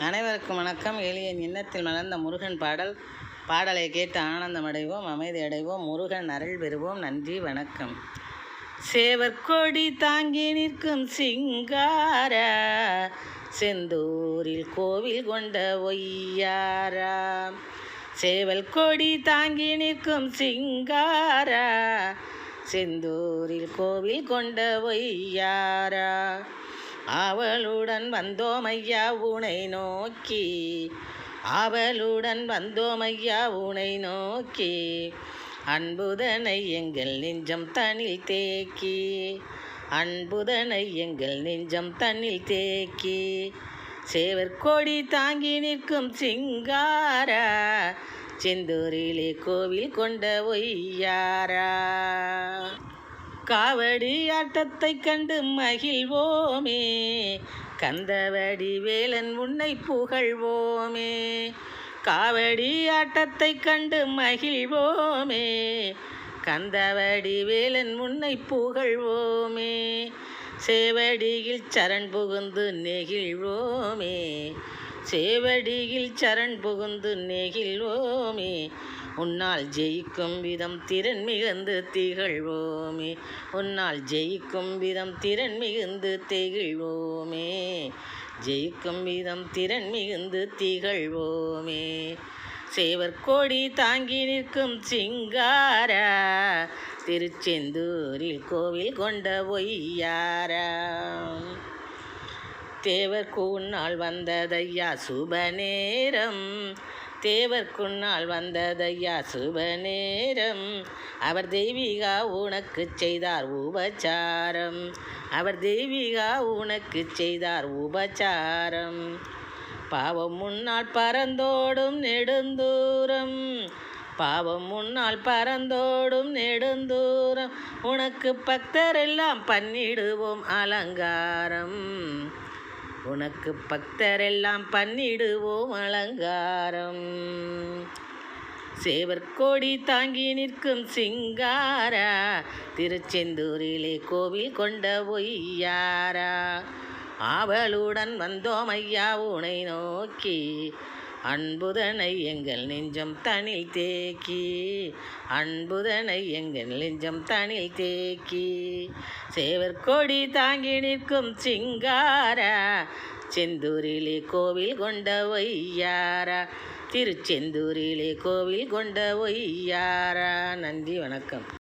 அனைவருக்கும் வணக்கம். எளியன் எண்ணத்தில் மலர்ந்த முருகன் பாடல். பாடலை கேட்டு ஆனந்தம் அடைவோம் அமைதி அடைவோம் முருகன் அருள் பெறுவோம். நன்றி வணக்கம். சேவற்கொடி தாங்கி நிற்கும் சிங்கார செந்தூரில் கோவில் கொண்ட ஒய்யாரா. சேவல் கொடி தாங்கி நிற்கும் சிங்காரா செந்தூரில் கோவில் கொண்ட ஒய்யாரா. அவளுடன் வந்தோமையா உனை நோக்கி. அவளுடன் வந்தோமையா உனை நோக்கி. அன்புதனை எங்கள் நெஞ்சம் தனில் தேக்கி. அன்புதனை எங்கள் நெஞ்சம் தன்னில் தேக்கி. சேவற்கொடி தாங்கி நிற்கும் சிங்காரா. செந்தூரிலே கோவில் கொண்ட ஒய்யாரா. காவடி ஆட்டத்தை கண்டு மகிழ்வோமே. கந்தவடி வேலன் உன்னை புகழ்வோமே. காவடி ஆட்டத்தை கண்டு மகிழ்வோமே. கந்தவடி வேலன் உன்னை புகழ்வோமே. சேவடியில் சரண் புகுந்து நெகிழ்வோமே. சேவடியில் சரண் புகுந்து நெகிழ்வோமே. உன்னால் ஜெயிக்கும் விதம் திறன் மிகுந்து திகழ்வோமே. உன்னால் ஜெயிக்கும் விதம் திறன் மிகுந்து திகழ்வோமே. ஜெயிக்கும் விதம் திறன் மிகுந்து திகழ்வோமே. சேவற்கொடி தாங்கி நிற்கும் சிங்காரா திருச்செந்தூரில் கோவில் கொண்ட ஒய்யாரா. தேவர்க்கு உன்னால் வந்ததையா? சுப நேரம். தேவர்க்குன்னால் வந்ததையா? சுப நேரம். அவர் தெய்வீகா உனக்கு செய்தார் உபச்சாரம். அவர் தெய்வீகா உனக்கு செய்தார் உபச்சாரம். பாவம் முன்னால் பறந்தோடும் நெடுந்தூரம். பாவம் முன்னால் பறந்தோடும் நெடுந்தூரம். உனக்கு பக்தரெல்லாம் பண்ணிடுவோம் அலங்காரம். உனக்கு பக்தரெல்லாம் பண்ணிடுவோம் அலங்காரம். சேவற்கோடி தாங்கி நிற்கும் சிங்காரா திருச்செந்தூரிலே கோவில் கொண்ட ஒய்யாரா. ஆவலுடன் வந்தோம் ஐயா உனை நோக்கி அன்புதனை எங்கள் நெஞ்சம் தனில் தேக்கி. அன்புதனை எங்கள் நெஞ்சம் தனில் தேக்கி. சேவற்கொடி தாங்கி நிற்கும் சிங்காரா செந்தூரிலே கோவில் கொண்ட ஒய்யாரா. திருச்செந்தூரிலே கோவில் கொண்ட ஒய்யாரா. நன்றி வணக்கம்.